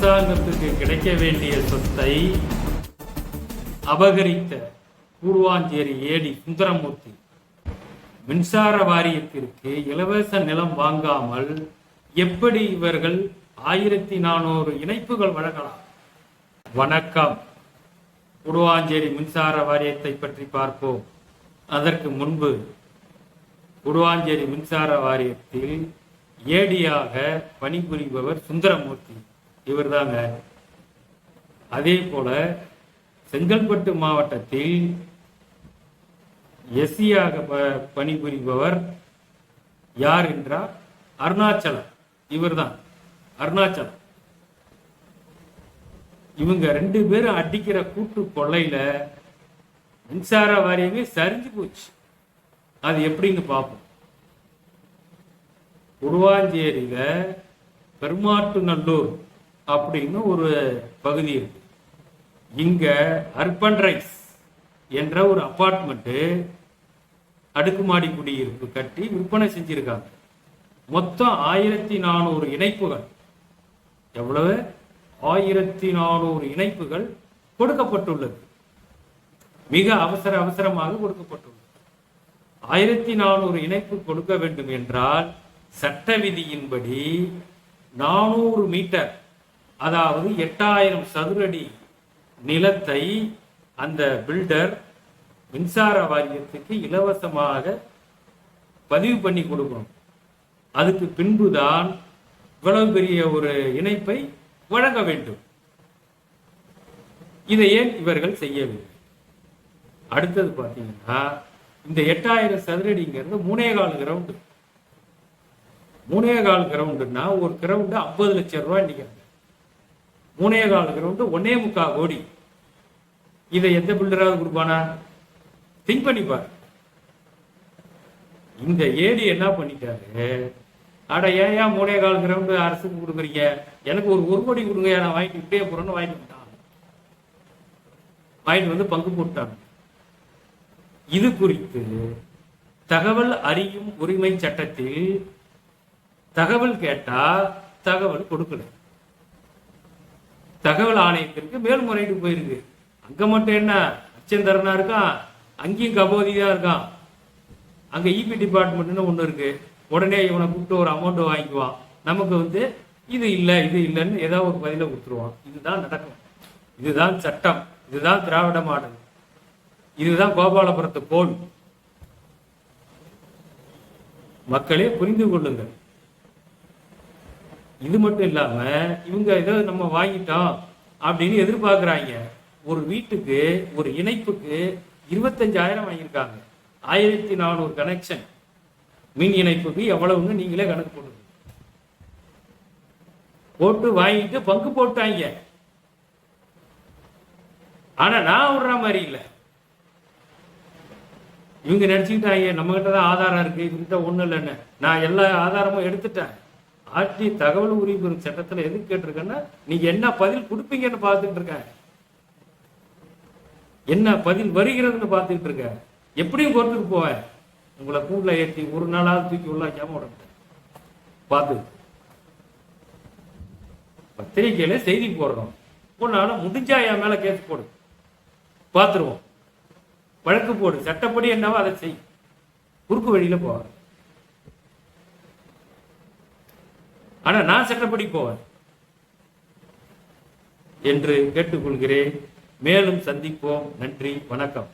அரசாங்கத்துக்கு கிடைக்க வேண்டிய சொத்தை அபகரித்த கூடுவாஞ்சேரி ஏடி சுந்தரமூர்த்தி. மின்சார வாரியத்திற்கு இலவச நிலம் வாங்காமல் எப்படி இவர்கள் ஆயிரத்தி நானூறு இணைப்புகள் வழங்கலாம்? வணக்கம். குடுவாஞ்சேரி மின்சார வாரியத்தை பற்றி பார்ப்போம். அதற்கு முன்பு குடுவாஞ்சேரி மின்சார வாரியத்தில் ஏடியாக பணிபுரிபவர் சுந்தரமூர்த்தி. இவர்தாங்க. அதே போல செங்கல்பட்டு மாவட்டத்தில் எஸ்சியாக ப- பணிபுரிபவர் யார் என்றால் அருணாச்சலம். இவர்தான். அருணாச்சலம். இவங்க ரெண்டு பேரும் அடிக்கிற கூட்டு கொள்ளையில மின்சார வாரியமே சரிஞ்சு போச்சு. அது எப்படின்னு பார்ப்போம். உருவாஞ்சேரியில பெருமாட்டு நல்லூர் அப்படின்னு ஒரு பகுதி இருக்கு. இங்க அர்பன் ரைஸ் என்ற ஒரு அப்பார்ட்மெண்ட்டு அடுக்குமாடி குடியிருப்பு கட்டி விற்பனை செஞ்சிருக்காங்க. மொத்தம் ஆயிரத்தி நானூறு இணைப்புகள். எவ்வளவு? ஆயிரத்தி நானூறு இணைப்புகள் கொடுக்கப்பட்டுள்ளது. மிக அவசர அவசரமாக கொடுக்கப்பட்டுள்ளது. ஆயிரத்தி நானூறு இணைப்பு கொடுக்க வேண்டும் என்றால் சட்ட விதியின்படி நானூறு மீட்டர் அதாவது எட்டாயிரம் சதுரடி நிலத்தை அந்த பில்டர் மின்சார வாரியத்துக்கு இலவசமாக பதிவு பண்ணி கொடுக்கணும். அதுக்கு பின்புதான் இவ்வளவு பெரிய ஒரு இணைப்பை வழங்க வேண்டும். இதை ஏன் இவர்கள் செய்யவில்லை? அடுத்தது பார்த்தீங்கன்னா இந்த எட்டாயிரம் சதுரடிங்கிறது மூணே கால் கிரவுண்டு மூணே கால் கிரவுண்டுன்னா ஒரு கிரவுண்டு ஐம்பது லட்சம் ரூபாய் நிற்கிறது மூணே கால் கிரவுண்டு ஒன்னே முக்கா கோடி. இதை எந்த பில்டராவது கொடுப்பானா? திங்க் பண்ணிப்பார். இந்த ஏடி என்ன பண்ணிட்டாரு? அட ஏன் ஏன் மூணே கால் கிரவுண்டு அரசுக்கு கொடுக்குறீங்க? எனக்கு ஒரு ஒரு கோடி கொடுங்க நான் வாங்கிட்டு இப்படியே போறேன்னு வாங்கிட்டு விட்டான் வாங்கிட்டு வந்து பங்கு போட்டாங்க. இது குறித்து தகவல் அறியும் உரிமை சட்டத்தில் தகவல் கேட்டா தகவல் கொடுக்கல. தகவல் ஆணையத்திற்கு மேல்முறையீடு போயிருக்கு. அங்க மட்டும் என்ன அச்சந்தரனா இருக்கான் அங்கேயும் கபோதி இருக்கான். அங்க இபி டிபார்ட்மெண்ட்னு ஒண்ணு இருக்கு. உடனே இவனை கூப்பிட்டு ஒரு அமௌண்ட் வாங்கிக்குவான். நமக்கு வந்து இது இல்லை இது இல்லைன்னு ஏதாவது ஒரு பதில கொடுத்துருவான். இதுதான் நடக்கும். இதுதான் சட்டம். இதுதான் திராவிட மாடல். இதுதான் கோபாலபுரத்து போல் மக்களே புரிந்து கொள்ளுங்கள். இது மட்டும் இல்லாம இவங்க ஏதோ நம்ம வாங்கிட்டோம் அப்படின்னு எதிர்பார்க்கறாங்க. ஒரு வீட்டுக்கு ஒரு இணைப்புக்கு இருபத்தஞ்சாயிரம் வாங்கியிருக்காங்க. ஆயிரத்தி நானூறு கனெக்ஷன் மின் இணைப்புக்கு எவ்வளவுன்னு நீங்களே கணக்கு போடுங்க போட்டு வாங்கிட்டு பங்கு போட்டாங்க. ஆனா நான் விடுற மாதிரி இல்லை. இவங்க நினைச்சுக்கிட்டாங்க நம்ம கிட்ட தான் ஆதாரம் இருக்கு இவங்கிட்ட ஒண்ணும் இல்லைன்னு. நான் எல்லா ஆதாரமும் எடுத்துட்டேன். ஆட்சி தகவல் உரிமை சட்டத்துல எது கேட்டிருக்கேன்னா நீங்க என்ன பதில் கொடுப்பீங்கன்னு பார்த்துட்டு இருக்கேன். என்ன பதில் வருகிறதுன்னு பார்த்துட்டு இருக்கேன். எப்படியும் கோர்ட்டுக்கு போவேன். உங்களை கூண்டுல ஏற்றி ஒரு நாளாவது தூக்கி உள்ளாக்காம உடனே பார்த்து. பத்திரிகையில செய்தி போடுறோம். உன்னால முடிஞ்சா என் மேல கேஸ் போடு. பார்த்துருவோம். வழக்கு போடு. சட்டப்படி என்னவோ அதை செய். குறுக்கு வழியில போவேன் ஆனா நான் சட்டப்படி போவேன் என்று கேட்டுக்கொள்கிறேன். மேலும் சந்திப்போம். நன்றி. வணக்கம்.